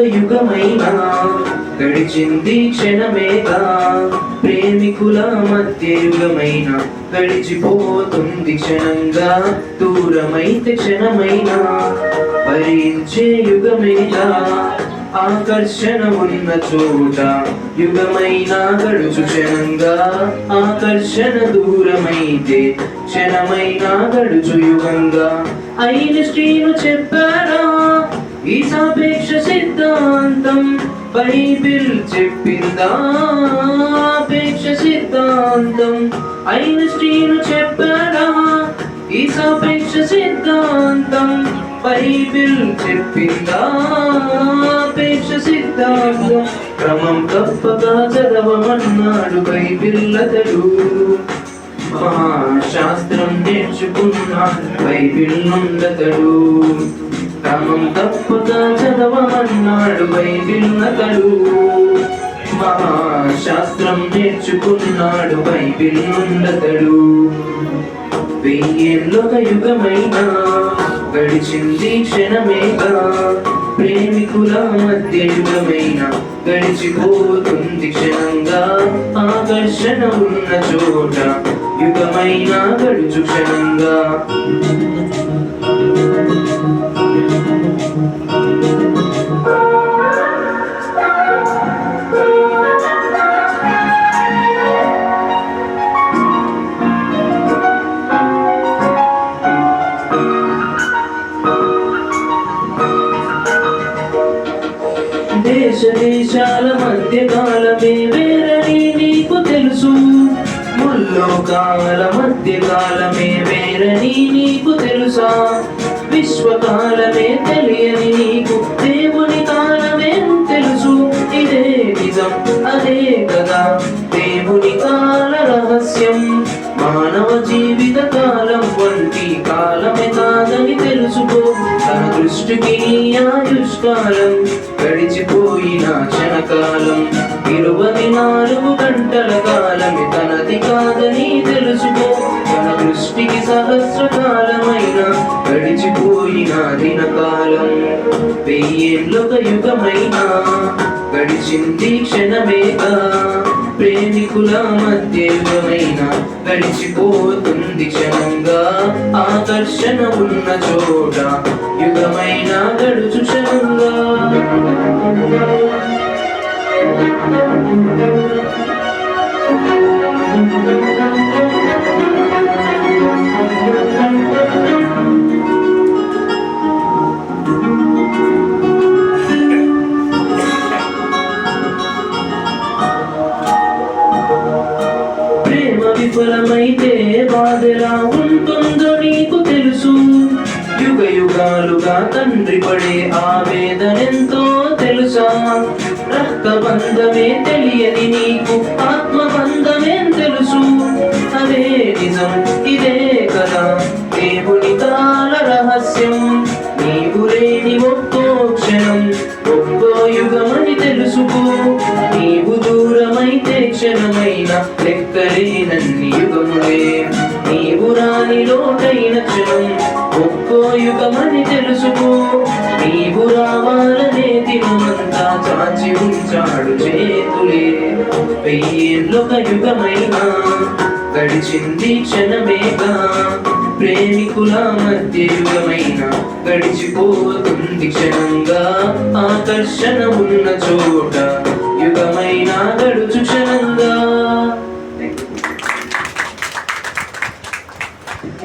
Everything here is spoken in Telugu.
యుగమైనా గడిచింది క్షణమేగా. ప్రేమికుల మధ్య యుగమైన గడిచిపోతుంది క్షణంగా. దూరమైతే క్షణమైనా భరించే యుగమేగా. ఆకర్షణ ఉన్న చోట యుగమైనా గడుచు క్షణంగా. ఆకర్షణ దూరమైతే క్షణమైన గడుచు యుగంగా. అయిన శ్రీను చెప్పారా? ఈ సాపేక్ష సిద్ధాంతం బైబిల్ చెప్పిందా? ఆపేక్ష సిద్ధాంతం అయిన శ్రీను చెప్పారా ఈ సాపేక్ష సిద్ధాంతం బైబిల్ చెప్పిందా? ఆపేక్ష సిద్ధాంతం క్రమం తప్పగా చదవమన్నాడు బైబిల్ అతడు మహాశాస్త్రం నేర్చుకున్నాడు బైబిల్ నుండతడు క్రమం తప్పగా చదవమన్నాడు బైబిల్ అతడు మహాశాస్త్రం నేర్చుకున్నాడు బైబిల్ నుండతడు వెయ్యేళ్ళొక యుగమైనా గడిచింది క్షణమేగా. ప్రేమికుల మధ్య యుగమైన గడిచిపోతుంది క్షణంగా. ఆకర్షణ ఉన్న చోట యుగమైన గడుచు క్షణంగా. దేశ దేశాల మధ్య కాలమే వేరని నీకు తెలుసు. ముల్లోకాల మధ్య కాలమే వేరని నీకు తెలుసా. విశ్వకాలమే తెలియని నీకు దేవుని కాలమే తెలుసు. ఇదే నిజం అదే కదా దేవుని కాల రహస్యం మానవ జీవిత కాలం తన నీ ఆయుష్కాలం గడిచిపోయిన క్షణకాలం ఇరవై నాలుగు గంటల కాలమే తనది కాదని తెలుసుకో. తన దృష్టికి సహస్రకాలమైన గడిచిపోయిన దినకాలం వెయ్యేళ్ళొక యుగమైనా గడిచింది క్షణమేగా. ప్రేమికుల మధ్య యుగమైనా గడిచిపోతుంది క్షణం. ఆకర్షణ ఉన్న చోట యుగమైన గడుచు క్షణంగా యుగ యుగాలుగా తండ్రి పడే ఆవేదనెంతో తెలుసా? రక్త బంధమే తెలియని నీకు ఆత్మ బంధమేం తెలుసు. అదే నిజం ఇదే కదా దేవుని కాల రహస్యం నీవు లేని ఒక్కో క్షణం ఒక్కో యుగమని తెలుసుకో. నీవు దూరమైతే క్షణమైన లెక్కలేనన్ని యుగములే. నీవు రాని లోటైన క్షణం ఒక్కో యుగమని తెలుసుకో. నీవు రావాలనే దినమంతా చాచి ఉంచాడు చేతులే. వెయ్యేళ్ళొక యుగమైనా గడిచింది క్షణమేగా. ప్రేమికుల మధ్య యుగమైన గడిచిపోతుంది క్షణంగా. ఆకర్షణ ఉన్న చోట